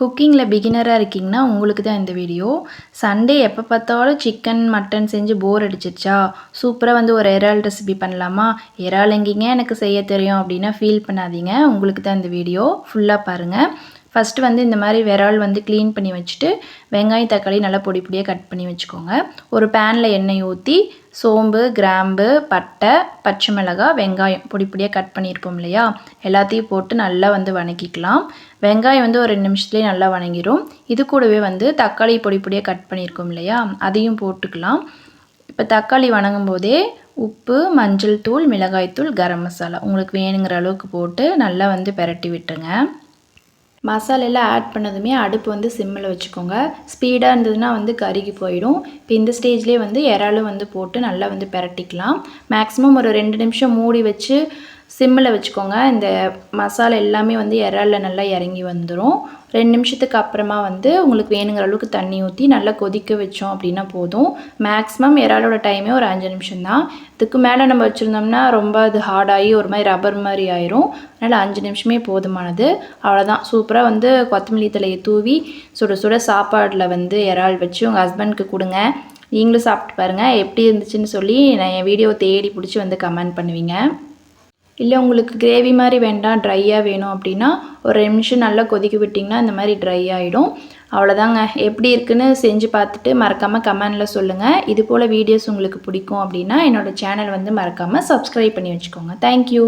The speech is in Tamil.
குக்கிங்கில் பிகினராக இருக்கீங்கன்னா உங்களுக்கு தான் இந்த வீடியோ சண்டே எப்போ பார்த்தாலும் சிக்கன் மட்டன் செஞ்சு போர் அடிச்சிருச்சா? சூப்பராக வந்து ஒரு இறால் ரெசிபி பண்ணலாமா? இறால் எங்கேங்க? எனக்கு செய்ய தெரியும் அப்படின்னா ஃபீல் பண்ணாதீங்க. உங்களுக்கு தான் இந்த வீடியோ ஃபுல்லாக பாருங்கள் ஃபஸ்ட்டு வந்து இந்த மாதிரி விரால் வந்து க்ளீன் பண்ணி வச்சுட்டு வெங்காயம் தக்காளி நல்லா பொடி பொடியாக கட் பண்ணி வச்சுக்கோங்க. ஒரு பேனில் எண்ணெய் ஊற்றி சோம்பு கிராம்பு பட்டை பச்சை மிளகாய் வெங்காயம் பொடி பொடியாக கட் பண்ணியிருப்போம் இல்லையா? எல்லாத்தையும் போட்டு நல்லா வந்து வணக்கிக்கலாம். வெங்காயம் வந்து ஒரு ரெண்டு நிமிஷத்துலேயே நல்லா வணங்கிடும் இது கூடவே வந்து தக்காளி பொடி பொடியாக கட் பண்ணியிருக்கோம் இல்லையா? அதையும் போட்டுக்கலாம். இப்போ தக்காளி வணங்கும் போதே உப்பு மஞ்சள் தூள் மிளகாய்த்தூள் கரம் மசாலா. உங்களுக்கு வேணுங்கிற அளவுக்கு போட்டு நல்லா வந்து பெரட்டி விட்டுருங்க. மசாலெல்லாம் ஆட் பண்ணதுமே அடுப்பு வந்து சிம்மில் வச்சுக்கோங்க. ஸ்பீடாக இருந்ததுன்னா வந்து கருகி போயிடும். இப்போ இந்த ஸ்டேஜ்லேயே வந்து இறாலும் வந்து போட்டு நல்லா வந்து பரட்டிக்கலாம். மேக்ஸிமம் ஒரு ரெண்டு நிமிஷம் மூடி வச்சு சிம்மில் வச்சுக்கோங்க. இந்த மசாலா எல்லாமே வந்து இறாலில் நல்லா இறங்கி வந்துடும் ரெண்டு நிமிஷத்துக்கு அப்புறமா வந்து உங்களுக்கு வேணுங்கிற அளவுக்கு தண்ணி ஊற்றி நல்லா கொதிக்க வச்சோம் அப்படின்னா போதும். மேக்ஸிமம் இறாலோட டைமே ஒரு அஞ்சு நிமிஷம் தான். இதுக்கு மேலே நம்ம வச்சுருந்தோம்னா ரொம்ப அது ஹார்டாகி ஒரு மாதிரி ரப்பர் மாதிரி ஆயிரும். அதனால் அஞ்சு நிமிஷமே போதுமானது. அவ்வளோதான் சூப்பராக வந்து கொத்தமல்லி தலையை தூவி சுட சுட சாப்பாடில் வந்து இறால் வச்சு உங்கள் ஹஸ்பண்ட்க்கு கொடுங்க. நீங்களும் சாப்பிட்டு பாருங்கள் எப்படி இருந்துச்சுன்னு சொல்லி நான் என் வீடியோ தேடி பிடிச்சி வந்து கமெண்ட் பண்ணுவீங்க. இல்லை உங்களுக்கு கிரேவி மாதிரி வேண்டாம் ட்ரையாக வேணும் அப்படின்னா ஒரு நிமிஷம் நல்லா கொதிக்க விட்டிங்கன்னா இந்த மாதிரி ட்ரை ஆகிடும் அவ்வளோதாங்க. எப்படி இருக்குன்னு செஞ்சு பார்த்துட்டு மறக்காமல் கமெண்டில் சொல்லுங்கள் இது போல் வீடியோஸ் உங்களுக்கு பிடிக்கும் அப்படின்னா என்னோடய சேனல் வந்து மறக்காமல் சப்ஸ்கிரைப் பண்ணி வச்சுக்கோங்க. தேங்க்யூ